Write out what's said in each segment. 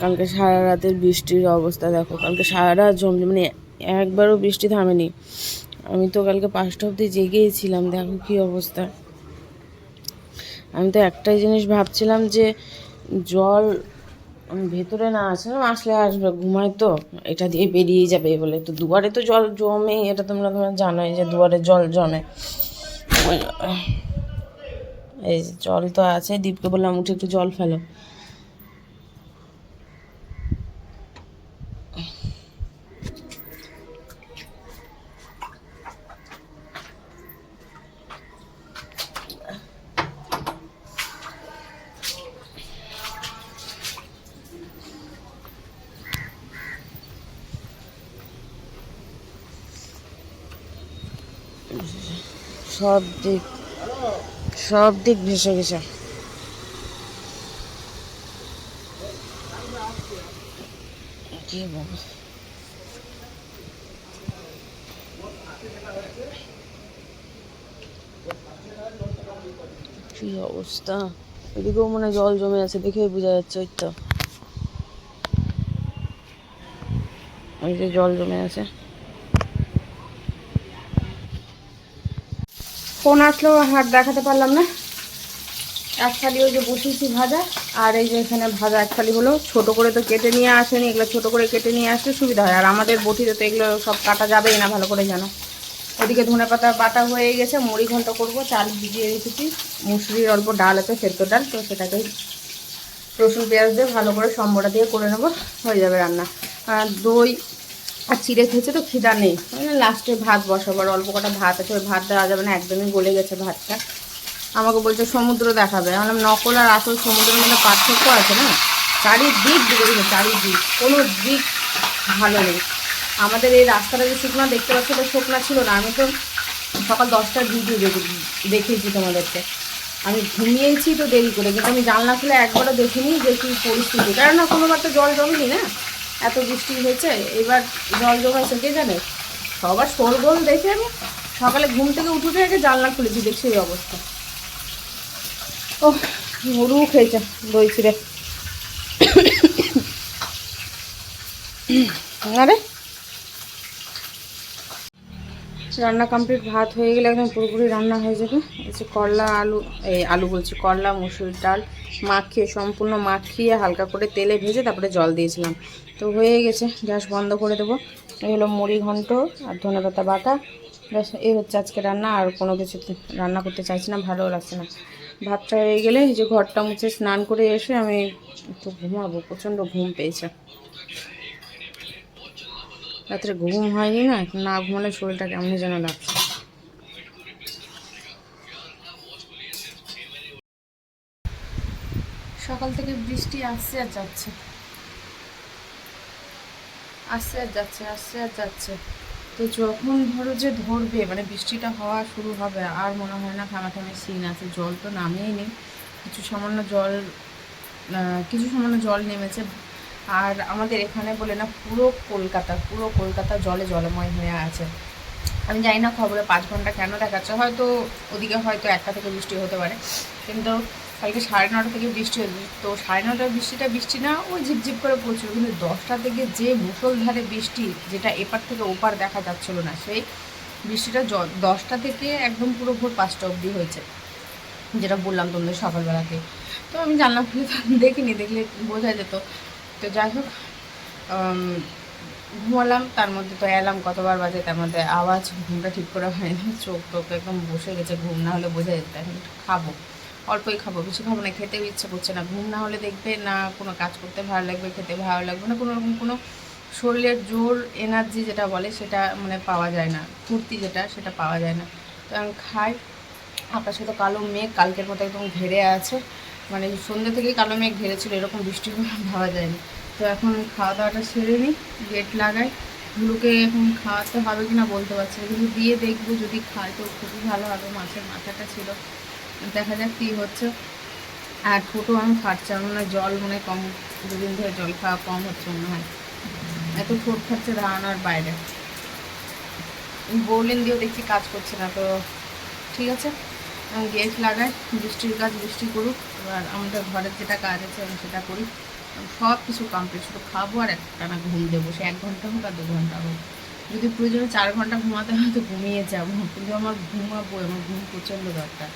কালকে সারা রাতের বৃষ্টির অবস্থা, দেখো। কালকে সারা রাত জমজম মানে একবারও বৃষ্টি থামেনি। আমি তো কালকে পাঁচটা অবধি জেগেইছিলাম, দেখো কি অবস্থা। আমি তো একটাই জিনিস ভাবছিলাম যে জল ভেতরে না আসে না আসলে আসবে, ঘুমায় তো, এটা দিয়ে বেরিয়ে যাবে বলে। তো দুয়ারে তো জল জমে, এটা তোমরা তোমরা জানোই যে দুয়ারে জল জমে। এই জল তো আছে, দীপকে বললাম, উঠে একটু জল ফেলো। সব দিক সব দিক ভেসে গেছে। কি অবস্থা? এদিকেও মনে জল জমে আছে দেখেই বোঝা যাচ্ছে ওই তো। ওই যে জল জমে আছে। ফোন আসলো হাট দেখাতে পারলাম না। এক থালি ওই যে বসিয়েছি ভাজা, আর এই যে এখানে ভাজা এক থালি হলো। ছোট করে তো কেটে নিয়ে আসেনি, এগুলো ছোট করে কেটে নিয়ে আসলে সুবিধা হয়। আর আমাদের বটিতে তো এগুলো সব কাটা যাবেই না, ভালো করে জানো। ওদিকে ধনে পাতা বাটা হয়ে গেছে, মুড়ি ঘন্ট করব, চাল ভিজিয়ে রেখেছি। মুসুরির অল্প ডাল আছে, সেদ্ধ ডাল, তো সেটাকে রসুন পেঁয়াজ দিয়ে ভালো করে সম্বরা দিয়ে করে নেব, হয়ে যাবে রান্না। আর দই আর চিড়ে খেয়েছে তো খিদা নেই। লাস্টে ভাত বসাবো আর অল্প কটা ভাত আছে, ওই ভাত দেওয়া যাবে না, একদমই গলে গেছে ভাতটা। আমাকে বলছে, সমুদ্র দেখাবে। আমি নকল আর আসল সমুদ্রের মধ্যে পার্থক্য আছে না? চারিদিক গেছে চারিদিক, কোনো দিক ভালো নেই। আমাদের এই রাস্তাটা যে শুকনা, দেখতে পাচ্ছি তো শুকনা ছিল না। আমি তো সকাল দশটার ভিডিও দেখিয়েছি তোমাদেরকে। আমি ঘুমিয়েছি তো দেরি করে, কিন্তু আমি জানলা খুলে একবারও দেখিনি যে কী পরিস্থিতি। কেননা কোনোবার তো জল জমেনি না? এত বৃষ্টি হয়েছে, এবার জল জমেছে কে জানে? সবার শোরগোল দেখে আমি সকালে ঘুম থেকে উঠে উঠে আগে জানলা খুলেছি, দেখছি এই অবস্থা। ও গরু খেয়েছে দই ছিঁড়ে। আরে। রান্না কমপ্লিট ভাত হয়ে গেলে একদম পুরোপুরি রান্না হয়ে যাবে। যে করলা, আলু, এই আলু বলছি, করলা, মুসুর ডাল, মাখিয়ে, সম্পূর্ণ মাখিয়ে হালকা করে তেলে ভেজে তারপরে জল দিয়েছিলাম। তো হয়ে গেছে, গ্যাস বন্ধ করে দেবো। এই হলো মুড়ি ঘন্ট আর ধনে পাতা বাটা। ব্যাস, এই হচ্ছে আজকে রান্না, আর কোনো কিছু রান্না করতে চাইছি না, ভালোও লাগছে না। ভাতটা হয়ে গেলে যে ঘরটা মুছে স্নান করে এসে আমি একটু ঘুমাবো, প্রচণ্ড ঘুম পেয়েছে। রাত্রে ঘুম হয়নি না না ঘুমালে শরীরটা কেমন যেন লাগছে। সকাল থেকে বৃষ্টি আসছে আর যাচ্ছে। আসছে আর যাচ্ছে আসছে আর যাচ্ছে। তো যখন ধরো যে ধরবে মানে বৃষ্টিটা হওয়া শুরু হবে, আর মনে হয় না থামাথামি সিন আছে, জল তো নামেই নেই। কিছু সামান্য জল কিছু সামান্য জল নেমেছে। আর আমাদের এখানে বলে না, পুরো কলকাতা পুরো কলকাতা জলে জলময় হয়ে আছে। আমি জানি না খবরে পাঁচ ঘণ্টা কেন দেখাচ্ছে, হয়তো ওদিকে হয়তো একটা থেকে বৃষ্টি হতে পারে। কিন্তু কালকে সাড়ে নটা থেকে বৃষ্টি হয়েছে। তো সাড়ে নটার বৃষ্টিটা, বৃষ্টি না, ওই ঝিপঝিপ করে পড়ছিল, কিন্তু দশটা থেকে যে মুষলধারে বৃষ্টি, যেটা এপার থেকে ওপার দেখা যাচ্ছিল না, সেই বৃষ্টিটা দশটা থেকে একদম পুরো ভোর পাঁচটা অবধি হয়েছে, যেটা বললাম তোমাদের সকালবেলাতে। তো আমি জানলাম খুলে দেখিনি, দেখলে বোঝা যেত। তো যাই হোক ঘুমালাম, তার মধ্যে তো এলাম কতবার বাজে, তার মধ্যে আওয়াজ, ঘুমটা ঠিক করে হয়নি, চোখ টোক একদম বসে গেছে, ঘুম না হলে বোঝা যেত এখন খাব। অল্পই খাব বেশি খাব না, খেতেও ইচ্ছে করছে না। ঘুম না হলে দেখবে না কোনো কাজ করতে ভালো লাগবে, খেতে ভালো লাগবে না, কোনো রকম কোনো শরীরের জোর এনার্জি যেটা বলে সেটা মানে পাওয়া যায় না, ফুর্তি যেটা সেটা পাওয়া যায় না। তো আমি খাই আকাশে তো কালো মেঘ, কালকের মতো একদম ঘেরে আছে মানে সন্ধ্যে থেকেই কালো মেঘ ঘেরেছিল, এরকম বৃষ্টি ভাবা যায়নি। তো এখন খাওয়া দাওয়াটা সেরে নিই গেট লাগাই গুলোকে এখন খাওয়াতে হবে কি না বলতে পারছি কিন্তু দিয়ে দেখব যদি খায় তো খুবই ভালো হবে মাছের মাথাটা ছিল। দেখা যাক কী হচ্ছে। আর ছোটো আমি খাচ্ছে মনে হয় জল মনে কম, দুদিন ধরে জল খাওয়া কম হচ্ছে মনে হয়। এত ঠোঁট খাচ্ছে ধারণার বাইরে। বৌলিন দিয়েও দেখছি কাজ করছে না, তো ঠিক আছে। আমি গেট লাগাই, বৃষ্টির কাজ বৃষ্টি করুক। এবার আমাদের ঘরের যেটা কাজ আছে, আমি সেটা করি। সব কিছু কমপ্লিট শুধু খাব আর একটা না ঘুম দেবো। সে এক ঘণ্টা হোক আর দু ঘণ্টা হোক। যদি প্রয়োজনে চার ঘণ্টা ঘুমাতে হয়, তো ঘুমিয়ে যাব। কিন্তু আমার ঘুমাবো আমার ঘুম প্রচণ্ড দরকার।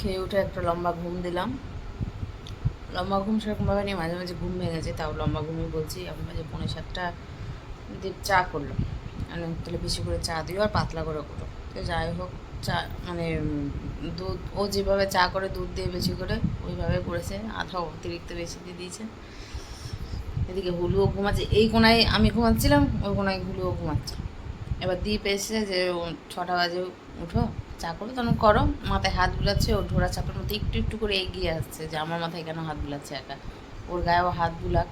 খেয়ে উঠে একটা লম্বা ঘুম দিলাম। লম্বা ঘুম সেরকমভাবে নিয়ে মাঝে মাঝে ঘুম ভেঙে গেছে তাও লম্বা ঘুমই বলছি। এখন মাঝে পৌনে সাতটা, দীপ চা করল মানে তাহলে বেশি করে চা দিও আর পাতলা করে করো তো যাই হোক, চা মানে দুধ, ও যেভাবে চা করে দুধ দিয়ে বেশি করে, ওইভাবে করেছে। আধা অতিরিক্ত বেশি দিয়ে দিয়েছে। এদিকে হুলুও ঘুমাচ্ছে। এই কোনায় আমি ঘুমাচ্ছিলাম, ওই কোনায় হুলুও ঘুমাচ্ছে। এবার দ্বীপ এসে যে ছটা বাজে উঠো। চা করো তখন করো, মাথায় হাত বুলাচ্ছে, ওর ঢোড়া চাপের মধ্যে একটু একটু করে এগিয়ে আসছে, যে আমার মাথায় কেন হাত বুলাচ্ছে একা? ওর গায়েও হাত বুলাক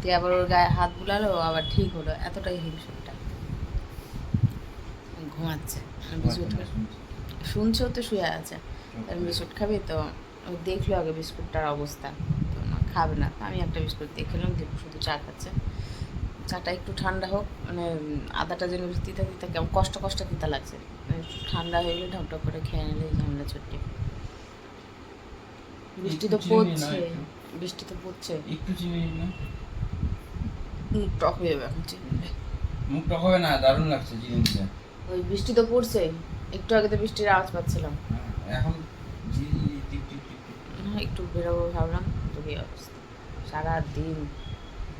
তুই আবার ওর গায়ে হাত বুলালো ও আবার ঠিক হলো, এতটাই হিংসুকটা ঘুমাচ্ছে শুনছেও তো শুয়ে আছে তার বিস্কুট খাবি, তো ও দেখল আগে বিস্কুটটার অবস্থা, তো না, খাবে না আমি একটা বিস্কুট দিয়ে খেলাম দীপু শুধু চা খাচ্ছে। চাটা একটু ঠান্ডা হোক মানে আদাটা যেন তিতা তিতা কেমন, কষ্ট কষ্ট তিতা লাগছে। ঠান্ডা হয়ে গেলে ঢকঢক করে খেয়ে নিলে ঝামেলা ছুটি বৃষ্টি তো পড়ছে। বৃষ্টি তো পড়ছে। একটু চিনি না। মুখ টক হয়ে যাবে এখন চিনি হবে না দারুণ লাগছে ওই বৃষ্টি তো পড়ছে। একটু আগে তো বৃষ্টির আওয়াজ পাচ্ছিলাম। এখন। হ্যাঁ, একটু বেরোবো ভাবলাম। তো কি অবস্থা। সারা দিন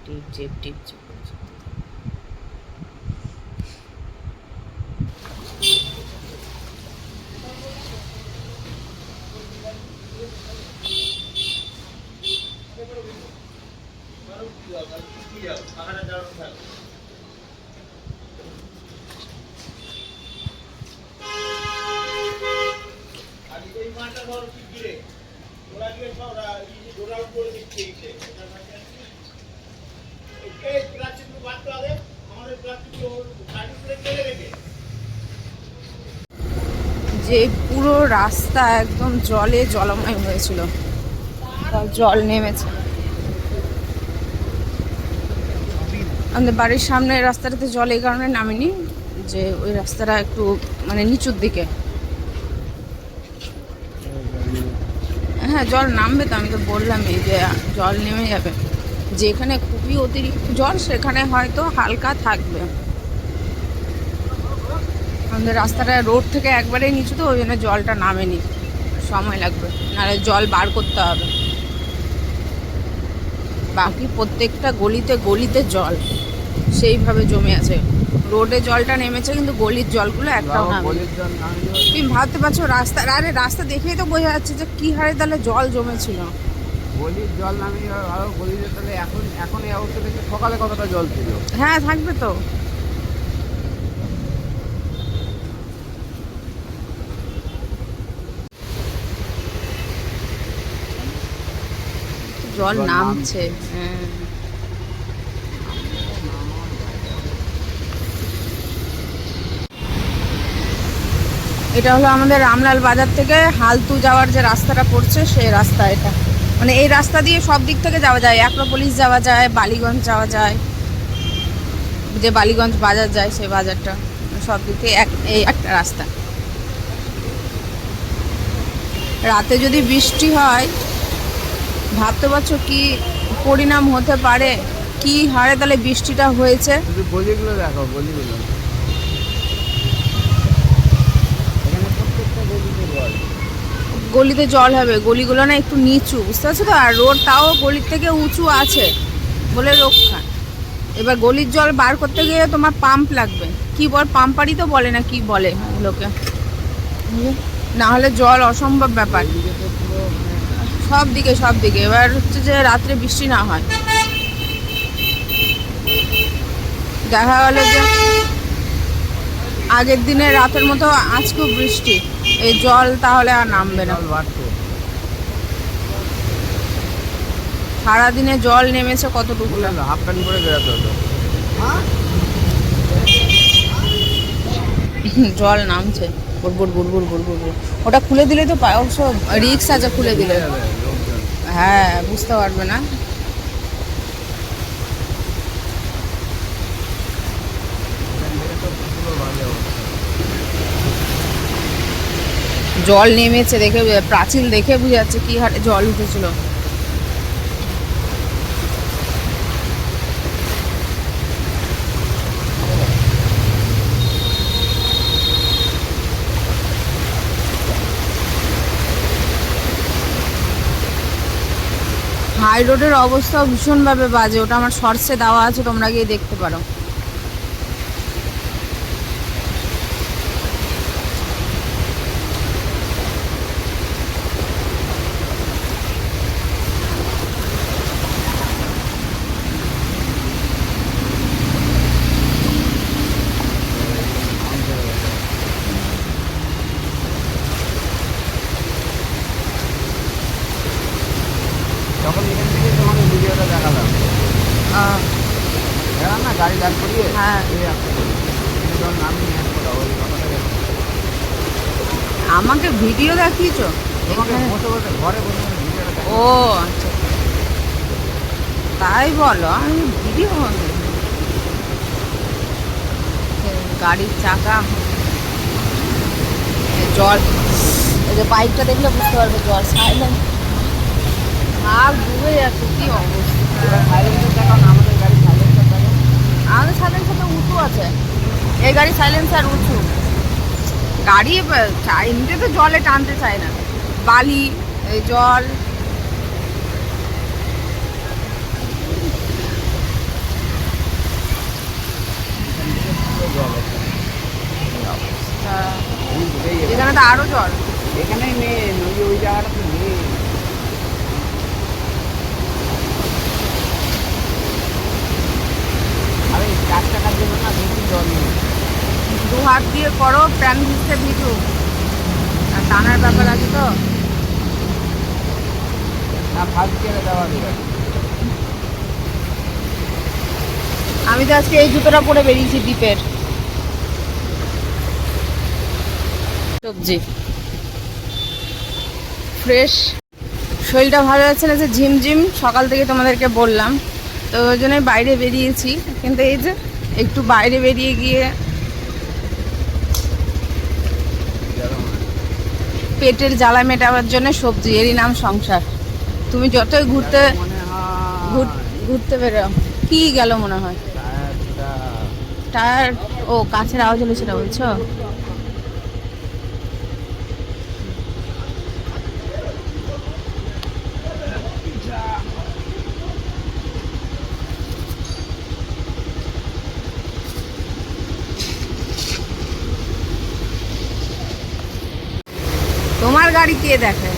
টিপ চিপ টিপ চিপ যে পুরো রাস্তা একদম জলে জলময় হয়েছিল। জল নেমেছে। আমাদের বাড়ির সামনে রাস্তাটাতে জল এই কারণে নামিনি, যে ওই রাস্তাটা একটু মানে নিচুর দিকে। হ্যাঁ জল নামবে তো, আমি তো বললামই যে জল নেমে যাবে। যেখানে খুবই অতিরিক্ত জল, সেখানে হয়তো হালকা থাকবে। আমাদের রাস্তাটা রোড থেকে একবারেই নিচু তো ওই জন্য জলটা নামেনি। সময় লাগবে নাহলে জল বার করতে হবে। বাকি প্রত্যেকটা গলিতে গলিতে জল সেইভাবে জমে আছে। রোডে জলটা নেমেছে কিন্তু গলির জলগুলো একটাও তুমি ভাবতে পারছ রাস্তা আরে রাস্তা দেখেই তো বোঝা যাচ্ছে যে কি হারে তাহলে জল জমেছিল। গলির জল নামিয়ে আরও গলিতে তাহলে এখন এখন এই অবস্থা থেকে সকালে কতটা জল ছিল? হ্যাঁ থাকবে তো। জল নামছে। হ্যাঁ। এটা হলো আমাদের রামলাল বাজার থেকে হালতু যাওয়ার যে রাস্তাটা পড়ছে সেই রাস্তা এটা। মানে এই রাস্তা দিয়ে সব দিক থেকে যাওয়া যায়। অ্যাক্রোপলিস যাওয়া যায় বালিগঞ্জ যাওয়া যায়। যে বালিগঞ্জ বাজার যায় সেই বাজারটা। সব দিক থেকে এক এই একটা রাস্তা। রাতে যদি বৃষ্টি হয় ভাবতে পারছ কি পরিণাম হতে পারে? কি হারে তাহলে বৃষ্টিটা হয়েছে? দেখো গলিতে জল। হবে গলিগুলো না একটু নিচু বুঝতে পারছ তো? আর রোড তাও গলির থেকে উঁচু আছে বলে রক্ষা। এবার গলির জল বার করতে গিয়ে তোমার পাম্প লাগবে। কি বল পাম্পারই তো বলে না কি বলে লোকে? না হলে জল অসম্ভব ব্যাপার। সব দিকে সব দিকে। এবার হচ্ছে যে রাত্রে বৃষ্টি না হয়। দেখা গেল যে আগের দিনে রাতের মতো আজকেও বৃষ্টি। এই জল তাহলে আর নামবে না। সারাদিনে জল নেমেছে কতটুকু? হাফ প্যান্ট বেরোতে হতো। জল নামছে। বুড়বুড় বুড়বুড় বুড়বুড় বুড়। ওটা খুলে দিলে তো পা- অবশ্য রিক্স আছে খুলে দিলে। যাবে লোকজন হ্যাঁ বুঝতে পারবে না। এখান থেকে তো পুরো বাজে অবস্থা জল নেমেছে দেখে প্রাচীর দেখে বুঝে যাচ্ছে কি হারে জল উঠেছিল। হাই রোডের অবস্থা ভীষণভাবে বাজে। ওটা আমার শর্টসে দেওয়া আছে তোমরা গিয়ে দেখতে পারো তখন এখান থেকে তোমাকে ভিডিওটা দেখালাম আহ, দেখালাম না গাড়ি দাঁড় করিয়ে হ্যাঁ। এই একটা এখানে যখন নামি এক কথা ওই কথাটা দেখো। আমাকে ভিডিও দেখিয়েছো? ও আচ্ছা। তাই বলো আমি ভিডিও গাড়ির চাকা। জল এই যে বাইকটা দেখলে বুঝতে পারবে জল সাইলেন্ট আর ডুবে যাচ্ছে কি অবস্থা। সাইলেন্সার আমাদের গাড়ি সাইলেন্সার আমাদের উঁচু আছে। এই গাড়ি সাইলেন্সার উঁচু। গাড়ি এমনিতে তো জলে টানতে চায় না। বালি জল। এখানে তো আরও জল। এখানেই মেন ওই ওই জায়গাটাতে মেন আরে চার টাকার জন্য না বেশি জল নেই দু হাত দিয়ে করো প্রাণ ভিজতে ভিজু। আর টানার ব্যাপার আছে তো। আমি তো আজকে এই জুতোটা পরে বেরিয়েছি দ্বীপের। সবজি। ফ্রেশ শরীরটা ভালো যাচ্ছে না যে ঝিমঝিম সকাল থেকে তোমাদেরকে বললাম। তো ওই জন্যই বাইরে বেরিয়েছি। কিন্তু এই যে একটু বাইরে বেরিয়ে গিয়ে পেটের জ্বালা মেটাবার জন্য সবজি এরই নাম সংসার। তুমি যতই ঘুরতে ঘুর- ঘুরতে বেরো কি গেল মনে হয়? টায়ার ও কাছের আওয়াজ হলো সেটা বলছো? তোমার গাড়ি কে দেখে?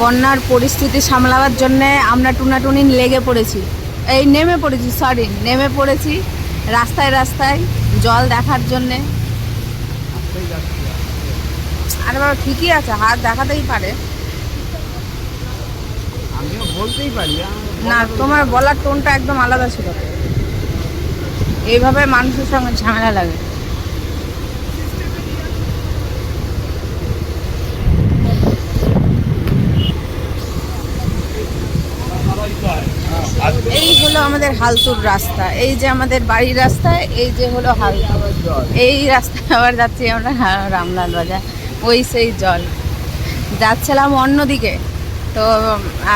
বন্যার পরিস্থিতি সামলাবার জন্য আমরা টুনাটুনি লেগে পড়েছি। এই নেমে পড়েছি সরি নেমে পড়েছি রাস্তায় রাস্তায় জল দেখার জন্যে। আরে বাবা ঠিকই আছে হাত দেখাতেই পারে। আমিও বলতেই পারি না তোমার বলার টোনটা একদম আলাদা ছিল। এইভাবে মানুষের সঙ্গে ঝামেলা লাগে। এই হলো আমাদের হালতুর রাস্তা। এই যে আমাদের বাড়ির রাস্তা এই যে হলো হালতুর। এই রাস্তায় আবার যাচ্ছি আমরা রামলাল বাজার। ওই সেই জল। যাচ্ছিলাম অন্যদিকে। তো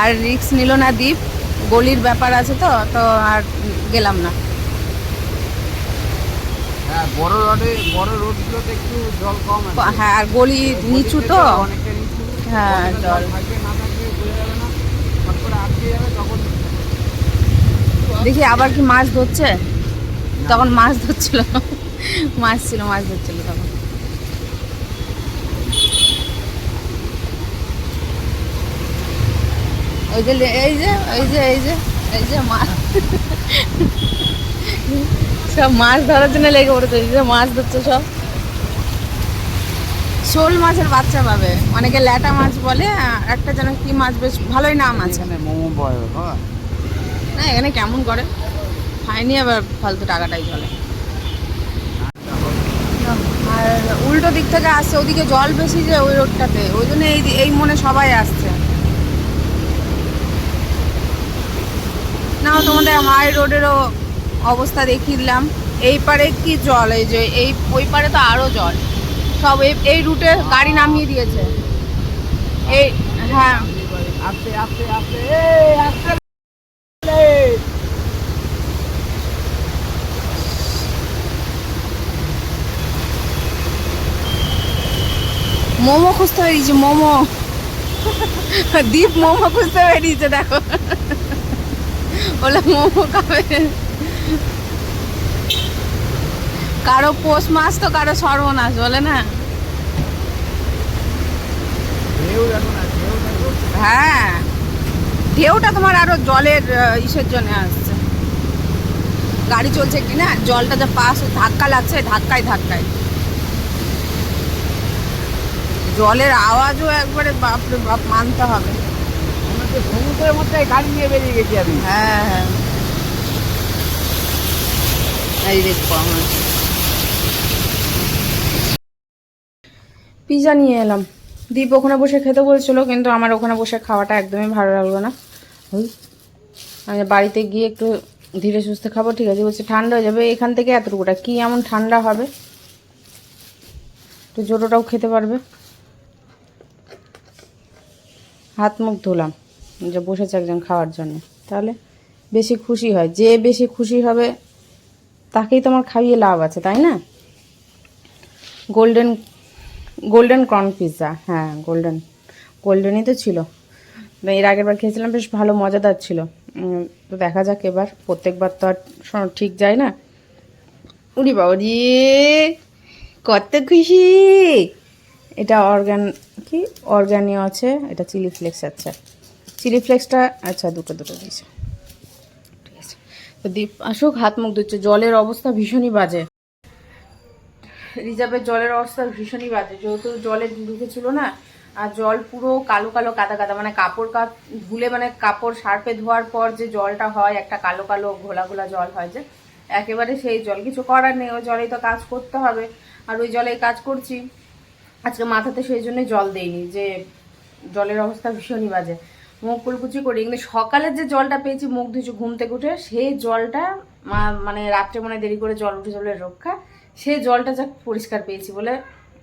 আর রিক্স নিল না দ্বীপ গলির ব্যাপার আছে তো তো আর গেলাম না। হ্যাঁ বড় রোডে বড় রোডগুলোতে একটু জল কম হ্যাঁ আর গলি নিচু তো। হ্যাঁ, জল। দেখি আবার কি মাছ ধরছে? তখন মাছ ধরছিল। মাছ ছিল মাছ ধরছিল তখন। ওই যে এই যে এই যে এই যে এই যে মাছ সব মাছ ধরার জন্য লেগে পড়েছে এই যে মাছ ধরছে সব। শোল মাছের বাচ্চা পাবে। অনেকে ল্যাটা মাছ বলে একটা যেন কি মাছ বেশ ভালোই নাম আছে। এখানে মোমো বয় না এখানে কেমন করে? খাইনি আবার ফালতু টাকাটাই চলে। আর উল্টো দিক থেকে আসছে ওদিকে জল বেশি যে ওই রোডটাতে ওই জন্য এই এই মনে সবাই আসছে। না তোমাদের হাই রোডেরও অবস্থা দেখিয়ে দিলাম। এই পারে কি জল? এই যে এই ওই পারে তো আরও জল। সব এই এই রুটে গাড়ি নামিয়ে দিয়েছে। এই হ্যাঁ। মোমো খুঁজতে বেরিয়েছে মোমো। দ্বীপ মোমো খুঁজতে বেরিয়েছে দেখো। বলে মোমো খাবে। কারও পোষ মাছ তো কারও সর্বনাশ বলে না? হ্যাঁ ঢেউটা তোমার আরও জলের ইসের জন্য আসছে। গাড়ি চলছে কি না জলটা যা পাস ধাক্কা লাগছে ধাক্কায় ধাক্কায়। জলের আওয়াজও একবারে বাপরে বাপ মানতে হবে। সমুদ্রের মধ্যে গাড়ি নিয়ে বেরিয়ে গেছি আমি। হ্যাঁ হ্যাঁ। এই দেখব আমার। পিৎজা নিয়ে এলাম। দীপ ওখানে বসে খেতে বলছিল কিন্তু আমার ওখানে বসে খাওয়াটা একদমই ভালো লাগল না। ওই আমি বাড়িতে গিয়ে একটু ধীরে সুস্থে খাব ঠিক আছে? বলছে ঠান্ডা হয়ে যাবে এখান থেকে এতটুকুটা। কি এমন ঠান্ডা হবে? একটু জোটোটাও খেতে পারবে? হাত মুখ ধুলাম। যে বসেছে একজন খাওয়ার জন্য। তাহলে বেশি খুশি হয়। যে বেশি খুশি হবে, তাকেই তোমার খাইয়ে লাভ আছে, তাই না? গোল্ডেন গোল্ডেন কর্ন পিৎজা হ্যাঁ গোল্ডেন গোল্ডেনই তো ছিল। এর আগের বার খেয়েছিলাম, বেশ ভালো, মজাদার ছিল। তো দেখা যাক এবার, প্রত্যেকবার তো আর ঠিক যায় না? উড়ি বাবা রে কত খুশি! এটা অর্গান, কি? অর্গানিও আছে, এটা চিলি ফ্লেক্স আচ্ছা চিলি ফ্লেক্সটা আচ্ছা দুটো দুটো দিয়েছে। ঠিক আছে। তো দীপ, আসুক, হাত মুখ ধুচ্ছে, জলের অবস্থা ভীষণই বাজে। রিজার্ভের জলের অবস্থা ভীষণই বাজে, যেহেতু জলে ঢুকেছিল না, আর জল পুরো কালো কালো, কাদা কাদা মানে কাপড় কাপ, ধুলে মানে কাপড় সার্পে ধোয়ার পর যে জলটা হয়, একটা কালো কালো, ঘোলা ঘোলা জল হয় যে, একেবারে সেই জল, কিছু করার নেই, ওই জলেই তো কাজ করতে হবে, আর ওই জলেই কাজ করছি। আজকে মাথাতে সেই জন্যই জল দেইনি, যে জলের অবস্থা ভীষণই বাজে। মুখ কুলকুচি করি। কিন্তু সকালে যে জলটা পেয়েছি, মুখ ধুয়েছি ঘুম থেকে উঠে, সেই জলটা মানে রাত্রে মনে দেরি করে জল উঠে জলের রক্ষা। সেই জলটা যা পরিষ্কার পেয়েছি বলে,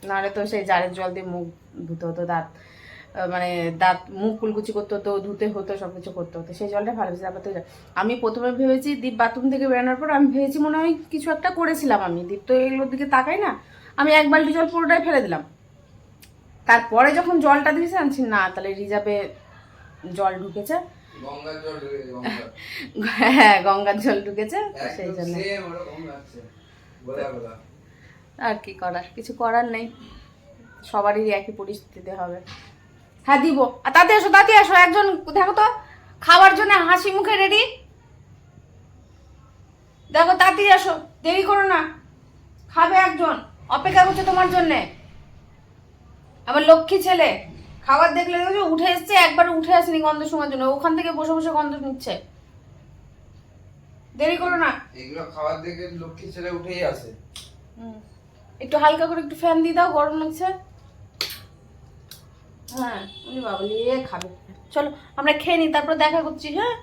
নাহলে তো সেই জারের জল দিয়ে মুখ ধুতে হতো, দাঁত মানে দাঁত, মুখ কুলকুচি করতে হতো, ধুতে হতো সব কিছু করতে হতো। সেই জলটা ভালো তারপর তো আমি প্রথমে ভেবেছি দীপ বাথরুম থেকে বেরোনোর পর আমি ভেবেছি মনে হয় কিছু একটা করেছিলাম আমি। দীপ তো এগুলোর দিকে তাকাই না, আমি এক বালতি জল পুরোটাই ফেলে দিলাম। তারপরে যখন জলটা দিয়েছে আনছি না, তাহলে রিজার্ভে জল ঢুকেছে। হ্যাঁ গঙ্গার জল ঢুকেছে সেই জন্য। আর কি করার? কিছু করার নেই। সবারই একই পরিস্থিতিতে হবে। হ্যাঁ দিব। আর তাতে এসো তাতে এসো। একজন দেখো তো খাওয়ার জন্য হাসি মুখে রেডি দেখো তাতে এসো। দেরি করো না। খাবে একজন। অপেক্ষা করছে তোমার জন্যে। আমার লক্ষ্মী ছেলে। খাবার দেখলে দেখছ উঠে এসছে একবার উঠে আসেনি গন্ধ শোনার জন্য। ওখান থেকে বসে বসে গন্ধ নিচ্ছে। দেরি করো না। এগুলো খাবার দেখে লক্ষ্মী ছেলে উঠেই আসে। হুম। একটু হালকা করে একটু ফ্যান দিয়ে দাও গরম লাগছে। হ্যাঁ উনি বাবা নিয়ে খাবে। চলো আমরা খেয়ে নিই তারপর দেখা করছি হ্যাঁ?